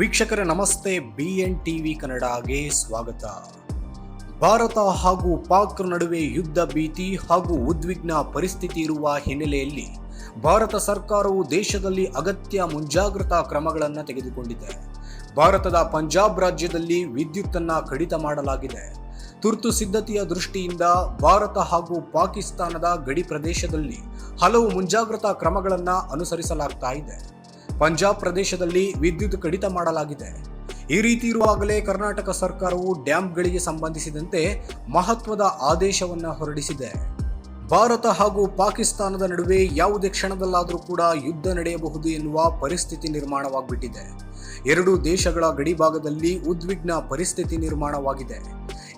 ವೀಕ್ಷಕರ, ನಮಸ್ತೆ. B N TV ಕನ್ನಡಗೆ ಸ್ವಾಗತ. ಭಾರತ ಹಾಗೂ ಪಾಕ್ ನಡುವೆ ಯುದ್ಧ ಭೀತಿ ಹಾಗೂ ಉದ್ವಿಗ್ನ ಪರಿಸ್ಥಿತಿ ಇರುವ ಹಿನ್ನೆಲೆಯಲ್ಲಿ ಭಾರತ ಸರ್ಕಾರವು ದೇಶದಲ್ಲಿ ಅಗತ್ಯ ಮುಂಜಾಗ್ರತಾ ಕ್ರಮಗಳನ್ನು ತೆಗೆದುಕೊಂಡಿದೆ. ಭಾರತದ ಪಂಜಾಬ್ ರಾಜ್ಯದಲ್ಲಿ ವಿದ್ಯುತ್ತನ್ನು ಕಡಿತ ಮಾಡಲಾಗಿದೆ. ತುರ್ತು ಸಿದ್ಧತೆಯ ದೃಷ್ಟಿಯಿಂದ ಭಾರತ ಹಾಗೂ ಪಾಕಿಸ್ತಾನದ ಗಡಿ ಪ್ರದೇಶದಲ್ಲಿ ಹಲವು ಮುಂಜಾಗ್ರತಾ ಕ್ರಮಗಳನ್ನು ಅನುಸರಿಸಲಾಗ್ತಾ ಇದೆ. ಪಂಜಾಬ್ ಪ್ರದೇಶದಲ್ಲಿ ವಿದ್ಯುತ್ ಕಡಿತ ಮಾಡಲಾಗಿದೆ. ಈ ರೀತಿ ಇರುವಾಗಲೇ ಕರ್ನಾಟಕ ಸರ್ಕಾರವು ಡ್ಯಾಂಗಳಿಗೆ ಸಂಬಂಧಿಸಿದಂತೆ ಮಹತ್ವದ ಆದೇಶವನ್ನು ಹೊರಡಿಸಿದೆ. ಭಾರತ ಹಾಗೂ ಪಾಕಿಸ್ತಾನದ ನಡುವೆ ಯಾವುದೇ ಕ್ಷಣದಲ್ಲಾದರೂ ಕೂಡ ಯುದ್ಧ ನಡೆಯಬಹುದು ಎನ್ನುವ ಪರಿಸ್ಥಿತಿ ನಿರ್ಮಾಣವಾಗಿಬಿಟ್ಟಿದೆ. ಎರಡು ದೇಶಗಳ ಗಡಿಭಾಗದಲ್ಲಿ ಉದ್ವಿಗ್ನ ಪರಿಸ್ಥಿತಿ ನಿರ್ಮಾಣವಾಗಿದೆ.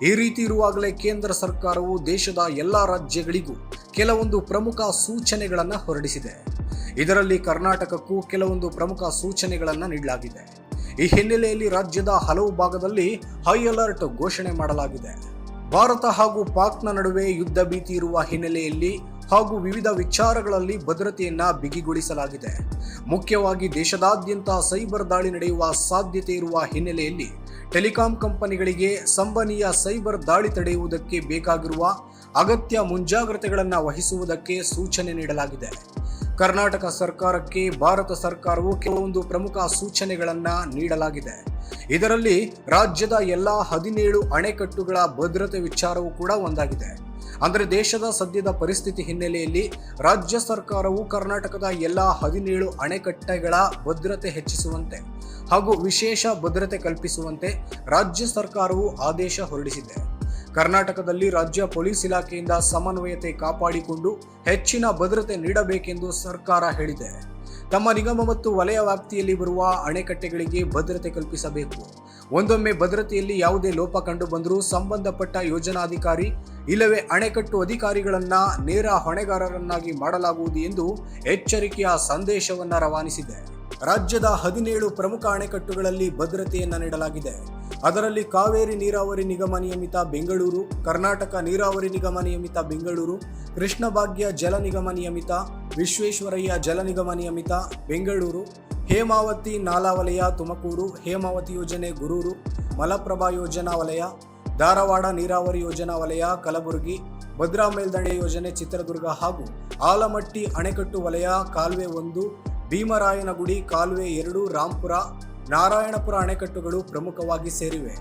ಈ ರೀತಿ ಇರುವಾಗಲೇ ಕೇಂದ್ರ ಸರ್ಕಾರವು ದೇಶದ ಎಲ್ಲ ರಾಜ್ಯಗಳಿಗೂ ಕೆಲವೊಂದು ಪ್ರಮುಖ ಸೂಚನೆಗಳನ್ನು ಹೊರಡಿಸಿದೆ. ಇದರಲ್ಲಿ ಕರ್ನಾಟಕಕ್ಕೂ ಕೆಲವೊಂದು ಪ್ರಮುಖ ಸೂಚನೆಗಳನ್ನು ನೀಡಲಾಗಿದೆ. ಈ ಹಿನ್ನೆಲೆಯಲ್ಲಿ ರಾಜ್ಯದ ಹಲವು ಭಾಗದಲ್ಲಿ ಹೈ ಅಲರ್ಟ್ ಘೋಷಣೆ ಮಾಡಲಾಗಿದೆ. ಭಾರತ ಹಾಗೂ ಪಾಕ್ನ ನಡುವೆ ಯುದ್ಧ ಭೀತಿ ಇರುವ ಹಿನ್ನೆಲೆಯಲ್ಲಿ ಹಾಗೂ ವಿವಿಧ ವಿಚಾರಗಳಲ್ಲಿ ಭದ್ರತೆಯನ್ನ ಬಿಗಿಗೊಳಿಸಲಾಗಿದೆ. ಮುಖ್ಯವಾಗಿ ದೇಶದಾದ್ಯಂತ ಸೈಬರ್ ದಾಳಿ ನಡೆಯುವ ಸಾಧ್ಯತೆ ಇರುವ ಹಿನ್ನೆಲೆಯಲ್ಲಿ ಟೆಲಿಕಾಂ ಕಂಪನಿಗಳಿಗೆ ಸಂಭನೀಯ ಸೈಬರ್ ದಾಳಿ ತಡೆಯುವುದಕ್ಕೆ ಬೇಕಾಗಿರುವ ಅಗತ್ಯ ಮುಂಜಾಗ್ರತೆಗಳನ್ನು ವಹಿಸುವುದಕ್ಕೆ ಸೂಚನೆ ನೀಡಲಾಗಿದೆ. ಕರ್ನಾಟಕ ಸರ್ಕಾರಕ್ಕೆ ಭಾರತ ಸರ್ಕಾರವು ಕೆಲವೊಂದು ಪ್ರಮುಖ ಸೂಚನೆಗಳನ್ನು ನೀಡಲಾಗಿದೆ. ಇದರಲ್ಲಿ ರಾಜ್ಯದ ಎಲ್ಲ ಹದಿನೇಳು ಅಣೆಕಟ್ಟುಗಳ ಭದ್ರತೆ ವಿಚಾರವೂ ಕೂಡ ಒಂದಾಗಿದೆ. ಅಂದರೆ ದೇಶದ ಸದ್ಯದ ಪರಿಸ್ಥಿತಿ ಹಿನ್ನೆಲೆಯಲ್ಲಿ ರಾಜ್ಯ ಸರ್ಕಾರವು ಕರ್ನಾಟಕದ ಎಲ್ಲ ಹದಿನೇಳು ಅಣೆಕಟ್ಟೆಗಳ ಭದ್ರತೆ ಹೆಚ್ಚಿಸುವಂತೆ ಹಾಗೂ ವಿಶೇಷ ಭದ್ರತೆ ಕಲ್ಪಿಸುವಂತೆ ರಾಜ್ಯ ಸರ್ಕಾರವು ಆದೇಶ ಹೊರಡಿಸಿದೆ. ಕರ್ನಾಟಕದಲ್ಲಿ ರಾಜ್ಯ ಪೊಲೀಸ್ ಇಲಾಖೆಯಿಂದ ಸಮನ್ವಯತೆ ಕಾಪಾಡಿಕೊಂಡು ಹೆಚ್ಚಿನ ಭದ್ರತೆ ನೀಡಬೇಕೆಂದು ಸರ್ಕಾರ ಹೇಳಿದೆ. ತಮ್ಮ ನಿಗಮ ಮತ್ತು ವಲಯ ವ್ಯಾಪ್ತಿಯಲ್ಲಿ ಬರುವ ಅಣೆಕಟ್ಟೆಗಳಿಗೆ ಭದ್ರತೆ ಕಲ್ಪಿಸಬೇಕು. ಒಂದೊಮ್ಮೆ ಭದ್ರತೆಯಲ್ಲಿ ಯಾವುದೇ ಲೋಪ ಕಂಡು ಬಂದರೂ ಸಂಬಂಧಪಟ್ಟ ಯೋಜನಾಧಿಕಾರಿ ಇಲ್ಲವೇ ಅಣೆಕಟ್ಟು ಅಧಿಕಾರಿಗಳನ್ನ ನೇರ ಹೊಣೆಗಾರರನ್ನಾಗಿ ಮಾಡಲಾಗುವುದು ಎಂದು ಎಚ್ಚರಿಕೆಯ ಸಂದೇಶವನ್ನು ರವಾನಿಸಿದೆ. ರಾಜ್ಯದ ಹದಿನೇಳು ಪ್ರಮುಖ ಅಣೆಕಟ್ಟುಗಳಲ್ಲಿ ಭದ್ರತೆಯನ್ನು ನೀಡಲಾಗಿದೆ. ಅದರಲ್ಲಿ ಕಾವೇರಿ ನೀರಾವರಿ ನಿಗಮ ನಿಯಮಿತ ಬೆಂಗಳೂರು, ಕರ್ನಾಟಕ ನೀರಾವರಿ ನಿಗಮ ನಿಯಮಿತ ಬೆಂಗಳೂರು, ಕೃಷ್ಣಭಾಗ್ಯ ಜಲ ನಿಗಮ ನಿಯಮಿತ, ವಿಶ್ವೇಶ್ವರಯ್ಯ ಜಲ ನಿಗಮ ನಿಯಮಿತ ಬೆಂಗಳೂರು ಹೇಮಾವತಿ ನಾಲಾ ವಲಯ ತುಮಕೂರು, ಹೇಮಾವತಿ ಯೋಜನೆ, ಗುರೂರು, ಮಲಪ್ರಭಾ ಯೋಜನಾ ವಲಯ, ಧಾರವಾಡ ನೀರಾವರಿ ಯೋಜನಾ ವಲಯ, ಕಲಬುರಗಿ, ಭದ್ರಾ ಮೇಲ್ದಂಡೆ ಯೋಜನೆ, ಚಿತ್ರದುರ್ಗ ಹಾಗೂ ಆಲಮಟ್ಟಿ ಅಣೆಕಟ್ಟು ವಲಯ, ಕಾಲುವೆ ಒಂದು, ಭೀಮರಾಯನಗುಡಿ, ಕಾಲುವೆ ಎರಡು, ರಾಂಪುರ, ನಾರಾಯಣಪುರ ಅಣೆಕಟ್ಟುಗಳು ಪ್ರಮುಖವಾಗಿ ಸೇರಿವೆ.